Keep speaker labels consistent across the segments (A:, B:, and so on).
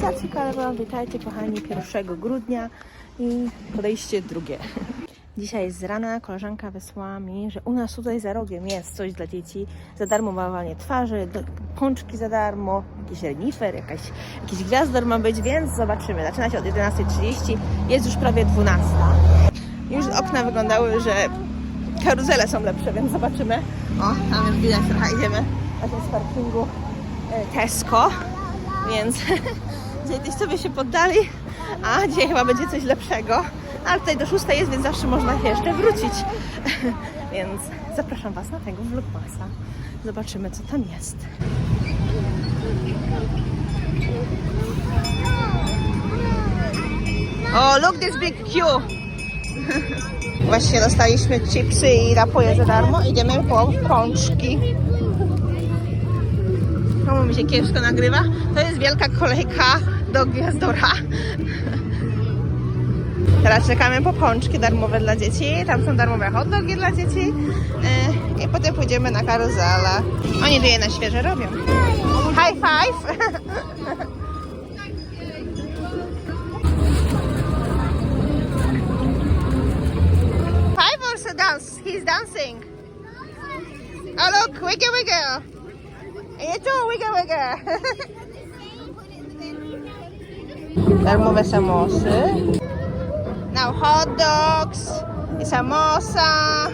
A: stacji Karawan. Witajcie kochani 1 grudnia i podejście drugie. Dzisiaj z rana koleżanka wysłała mi, że u nas tutaj za rogiem jest coś dla dzieci. Za darmo malowanie twarzy, pączki za darmo, jakiś renifer, jakaś, jakiś gwiazdor ma być, więc zobaczymy. Zaczyna się od 11.30, jest już prawie 12. Już okna wyglądały, że karuzele są lepsze, więc zobaczymy. O, tam już widać trochę idziemy właśnie z parkingu e, Tesco, więc sobie się poddali, a dzisiaj chyba będzie coś lepszego. Ale tutaj do 6 jest, więc zawsze można jeszcze wrócić. więc zapraszam Was na tego vlogmasa. Zobaczymy, co tam jest. O, look this big queue! Właśnie dostaliśmy chipsy i napoje za darmo. Idziemy po pączki. Komu mi się kiepsko nagrywa? To jest wielka kolejka do Gwiazdora. Teraz czekamy po pączki darmowe dla dzieci. Tam są darmowe hot dogi dla dzieci. Yy, I potem pójdziemy na karuzelę. Oni tu je na świeże robią. High five! Five also dance. He's dancing. Oh look, wiggle wiggle. You too, wiggle wiggle. Darmowe samosy. Now hot dogs, i samosa,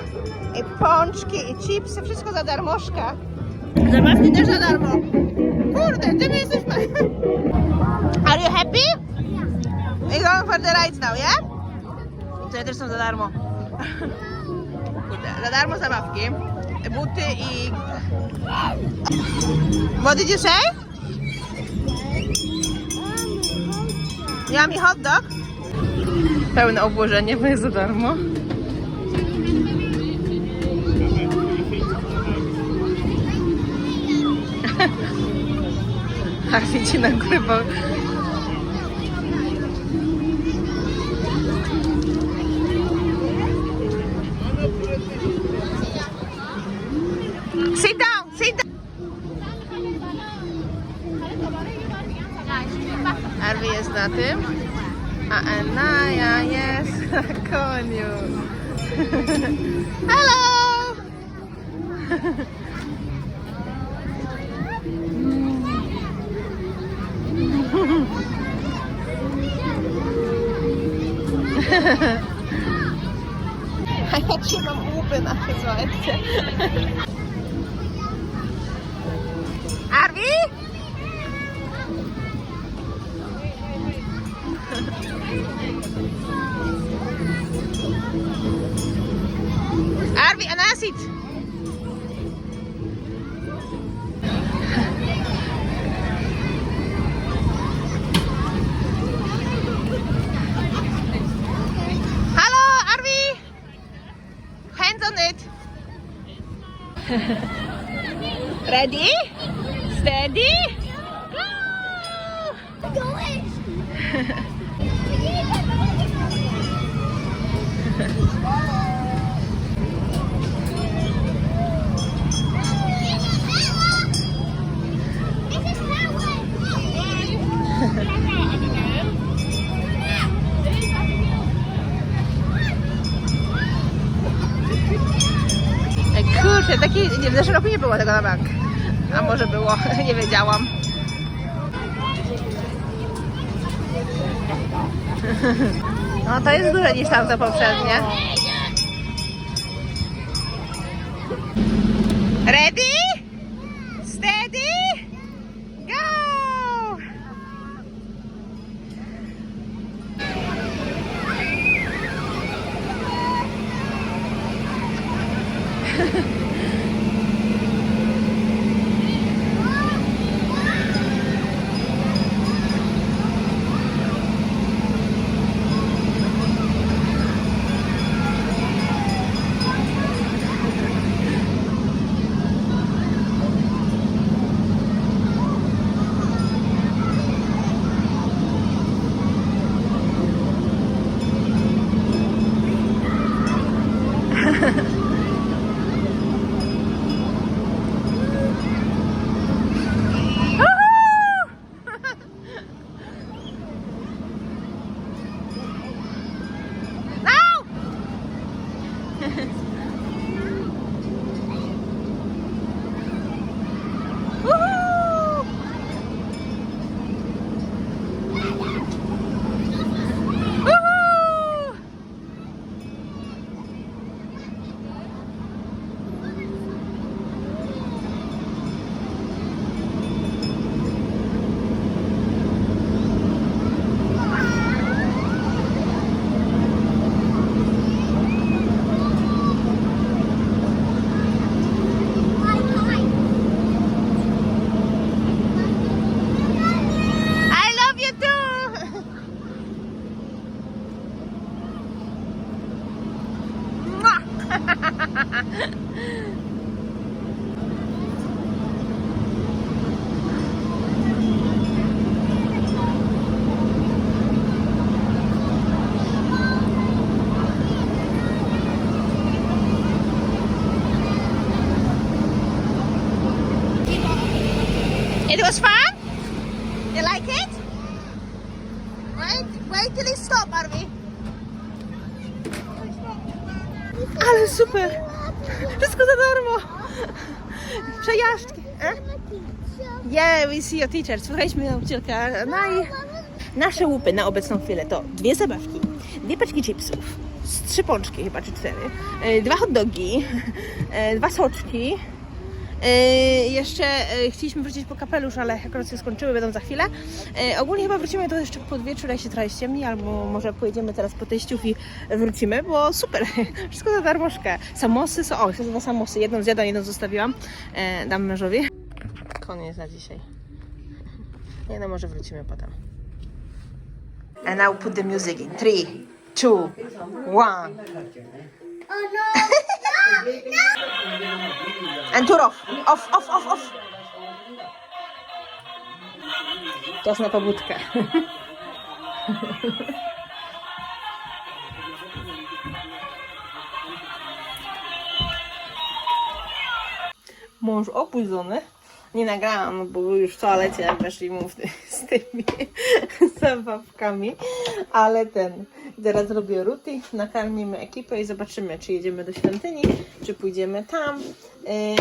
A: i pączki, i chipsy, wszystko za darmożka. Zabawki też za darmo. Kurde, ty my jesteśmy. Are you happy? We're going for the rides now, yeah? Tutaj też są za darmo. Kurde, za darmo zabawki, buty i... What did you say? Yummy hot dog? Pełne obłożenie, bo jest za darmo. A widzi na górę, bo... Sit down, sit down. Arwi jest na tym, a Enaja jest na koniu. Hello! A jakie mam łupy nasze, słuchajcie. Arwi? Arvi, anasit! Hello, Arvi! Hands on it! Ready? Steady? Go! Ej, Kurczę, taki, nie, w zeszłym roku nie było tego na bank. A może było, nie wiedziałam. No to jest duże niż tamto poprzednie. It? Wait, wait till it stop, Arvi. Ale super! Wszystko za darmo! Przejażdżki. E? Yeah, we see your teacher. Słuchaliśmy nauczycielka. No i nasze łupy na obecną chwilę to dwie zabawki, dwie paczki chipsów, trzy pączki chyba, czy cztery, e, dwa hot dogi, e, dwa soczki, e, jeszcze e, chcieliśmy wrócić po kapelusz, ale akurat się skończyły, będą za chwilę. E, ogólnie chyba wrócimy to jeszcze pod wieczór, jak się trochę ściemni, albo może pojedziemy teraz po teściów i wrócimy, bo super, wszystko za darmożkę. Samosy są, o, są dwa samosy, jedną zjadłam, jedną zostawiłam, dam mężowi. Koniec na dzisiaj. Nie no, może wrócimy potem. And now put the music in. Three, two, one.
B: Oh no!
A: And turn off. Off, off, off, off. Czas na pobudkę. Mąż opóźniony. Nie nagrałam, bo był już w toalecie, weszli mu w ty- z tymi zabawkami. Ale ten, teraz robię ruty, nakarmimy ekipę i zobaczymy, czy jedziemy do świątyni, czy pójdziemy tam. Yy,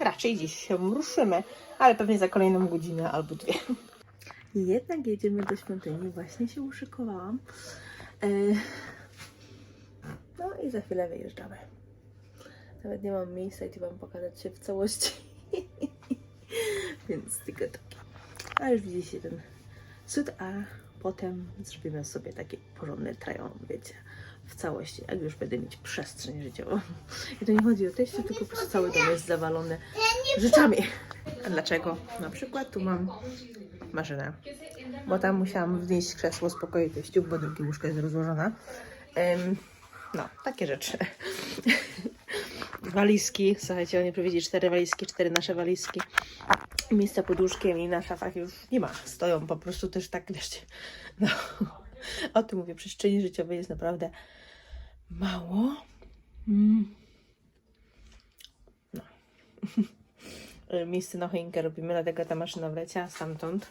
A: raczej dziś się ruszymy, ale pewnie za kolejną godzinę albo dwie. Jednak jedziemy do świątyni, właśnie się uszykowałam. Yy, no i za chwilę wyjeżdżamy. Nawet nie mam miejsca, gdzie Wam pokazać się w całości. Więc tylko taki. A już widzicie ten cud, a potem zrobimy sobie taki porządny trajon, wiecie, w całości, jak już będę mieć przestrzeń życiową. I to nie chodzi o teściu, tylko po prostu cały dom jest zawalony rzeczami. A dlaczego? Na przykład tu mam maszynę, bo tam musiałam wnieść krzesło z pokoju teściów, bo drugie łóżko jest rozłożone. Em, no, takie rzeczy. Walizki, słuchajcie, oni powiedzieli cztery walizki, cztery nasze walizki. Miejsca pod łóżkiem i na szafach już nie ma. Stoją po prostu też tak, wiecie. No, o tym mówię, przestrzeni życiowej jest naprawdę mało. Mm. No. Miejsce na choinkę robimy, dlatego ta maszyna wleciała stamtąd.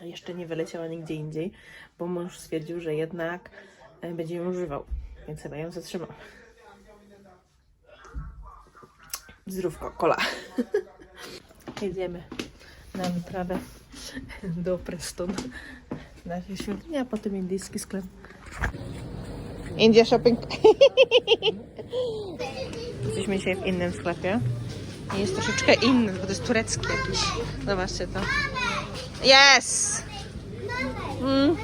A: Jeszcze nie wyleciała nigdzie indziej, bo mąż stwierdził, że jednak e, będzie ją używał, więc chyba ją zatrzymał. Zdrówko, kola. Jedziemy na wyprawę do Preston. Na świątynię, a potem indyjski sklep. India Shopping. Jesteśmy dzisiaj w innym sklepie. I Jest troszeczkę inny, bo to jest turecki jakiś. Zobaczcie to. Yes! Mm.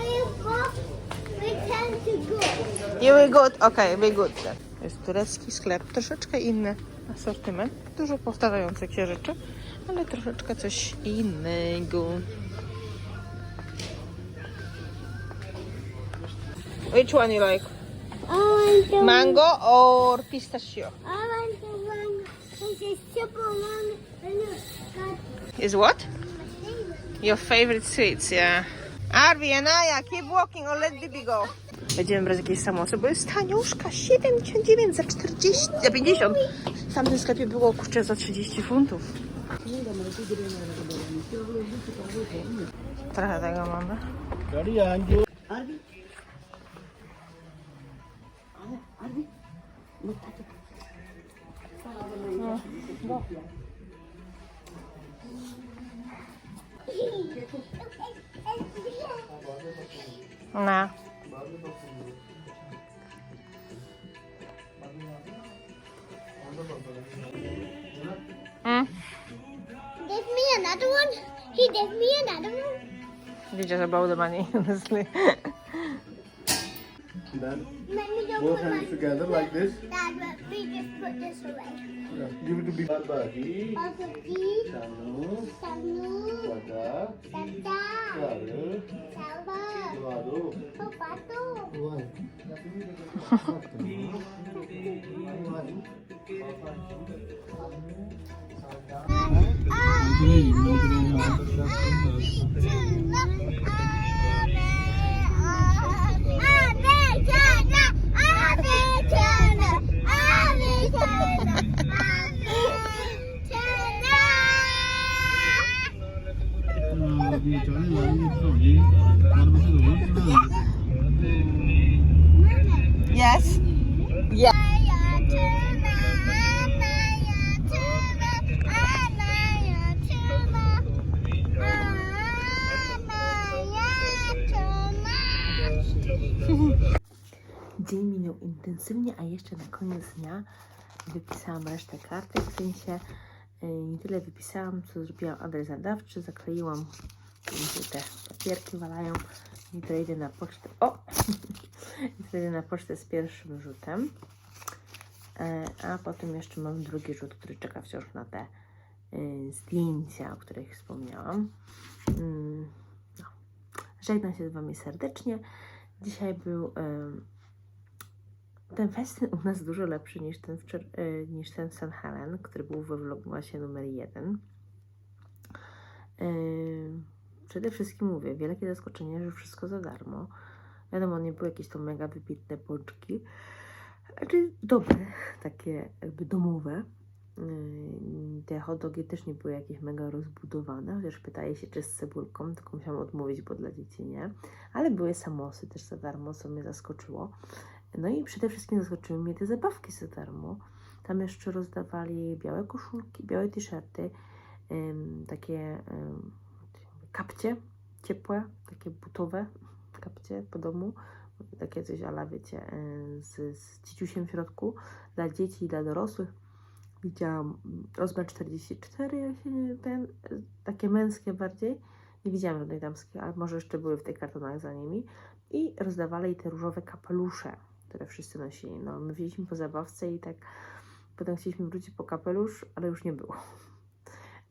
B: We.
A: You were good? Okay, we good. To jest turecki sklep, troszeczkę inny asortyment, dużo powtarzających się rzeczy, ale troszeczkę coś innego. Which one you like?
B: I
A: Mango or pistachio?
B: I want the and look, got
A: Is what? Your favorite sweets, yeah. Arvi and Aya, keep walking or let Bibi go. Będziemy brać jakieś samosy, bo jest taniuszka, 79 za 40, za 50. W tamtym sklepie było, kurczę, za 30 funtów. Trochę tego mamy. Na.
B: Gave me another one.
A: You just about the money, honestly.
C: Then
B: Let me go
C: both hands together like this.
B: Dad, but we just put this away.
C: Yeah. Give it to Bibi. Bagi.
B: Bagi.
C: Sanu.
B: Sanu.
C: Pada.
B: Pada.
C: Sara.
B: Sara.
C: Waru.
B: Kopatu.
D: Waru. Ah, ah, ah, ah, ah, ah,
A: ah, ah, ah, ah, ah, ah, ah, Ateşe a jeszcze na koniec dnia wypisałam resztę kartek. W sensie y, nie tyle wypisałam, co zrobiłam adres nadawczy, zakleiłam te papierki walają i to idę na pocztę. O! I to idę na pocztę z pierwszym rzutem. E, A potem jeszcze mam drugi rzut, który czeka wciąż na te y, zdjęcia, o których wspomniałam. Mm, No. Żegnam się z Wami serdecznie. Dzisiaj był ten festyn u nas dużo lepszy niż ten, wczor- e, niż ten w St. Helen, który był we vlogmasie numer jeden. Em, Przede wszystkim mówię, wielkie zaskoczenie, że wszystko za darmo. Wiadomo, nie były jakieś to mega wybitne pączki. Znaczy dobre, takie jakby domowe. Yy, Te hot dogi też nie były jakieś mega rozbudowane, chociaż pytaje się, czy z cebulką, tylko musiałam odmówić, bo dla dzieci nie. Ale były samosy też za darmo, co mnie zaskoczyło. No i przede wszystkim zaskoczyły mnie te zabawki za darmo. Tam jeszcze rozdawali białe koszulki, białe t-shirty, ym, takie ym, kapcie ciepłe, takie butowe kapcie po domu. Takie coś ala, wiecie, y, z, z w środku dla dzieci i dla dorosłych. Widziałam mm, rozmiar 44, jak się nie- ten, y, takie męskie bardziej. Nie widziałam żadnej damskiej, ale może jeszcze były w tych kartonach za nimi. I rozdawali te różowe kapelusze, które wszyscy nosili. No, my wzięliśmy po zabawce i tak potem chcieliśmy wrócić po kapelusz, ale już nie było.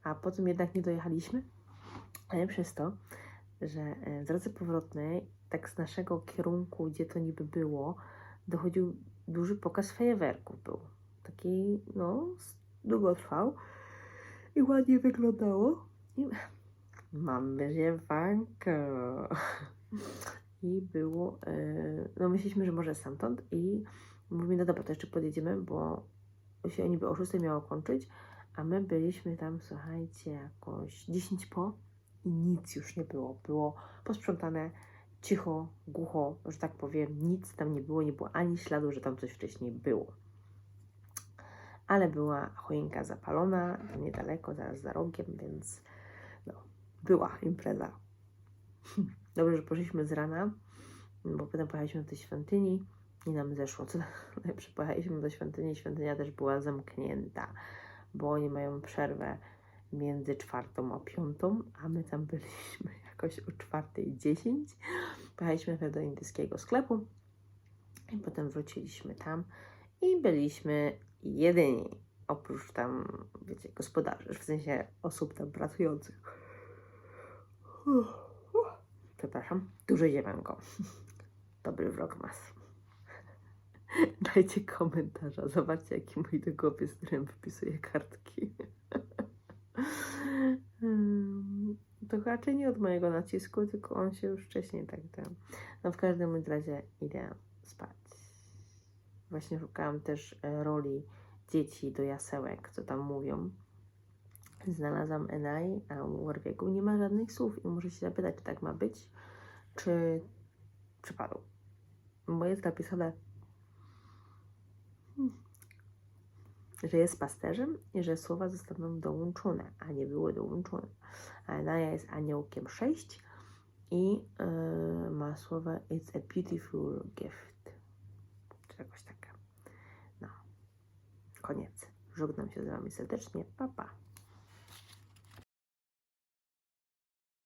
A: A potem jednak nie dojechaliśmy, ale przez to, że e, w drodze powrotnej, tak z naszego kierunku, gdzie to niby było, dochodził duży pokaz fajerwerków był. Taki, no, długo trwał i ładnie wyglądało. I mamy ziewanko. I było, e, no myśleliśmy, że może stamtąd i mówimy, no dobra, to jeszcze podjedziemy, bo się niby o 6 miało kończyć, a my byliśmy tam, słuchajcie, jakoś 10 po i nic już nie było. Było posprzątane, cicho, głucho, że tak powiem, nic tam nie było, nie było ani śladu, że tam coś wcześniej było. Ale była choinka zapalona, niedaleko, zaraz za rogiem, więc no, była impreza. Dobrze, że poszliśmy z rana, bo potem pojechaliśmy do tej świątyni i nam zeszło. Co najlepsze, pojechaliśmy do świątyni, świątynia też była zamknięta, bo oni mają przerwę między czwartą a piątą, a my tam byliśmy jakoś o czwartej dziesięć. Pojechaliśmy do indyjskiego sklepu i potem wróciliśmy tam i byliśmy jedyni, oprócz tam, wiecie, gospodarzy, w sensie osób tam pracujących. Przepraszam, duże ziemanko. Dobry vlogmas. Dajcie komentarza, zobaczcie jaki mój z którym wypisuję kartki. To raczej nie od mojego nacisku, tylko on się już wcześniej tak dał. No w każdym razie idę spać. Właśnie szukałam też e, roli dzieci do jasełek, co tam mówią. Znalazłam Enai, a u Warwiego nie ma żadnych słów i muszę się zapytać, czy tak ma być, czy przypadł. Bo jest napisane, hmm, że jest pasterzem i że słowa zostaną dołączone, a nie były dołączone. A Enaja jest aniołkiem 6 i yy, ma słowa It's a beautiful gift. Czy jakoś tak. No. Koniec. Żegnam się z Wami serdecznie. Pa, pa.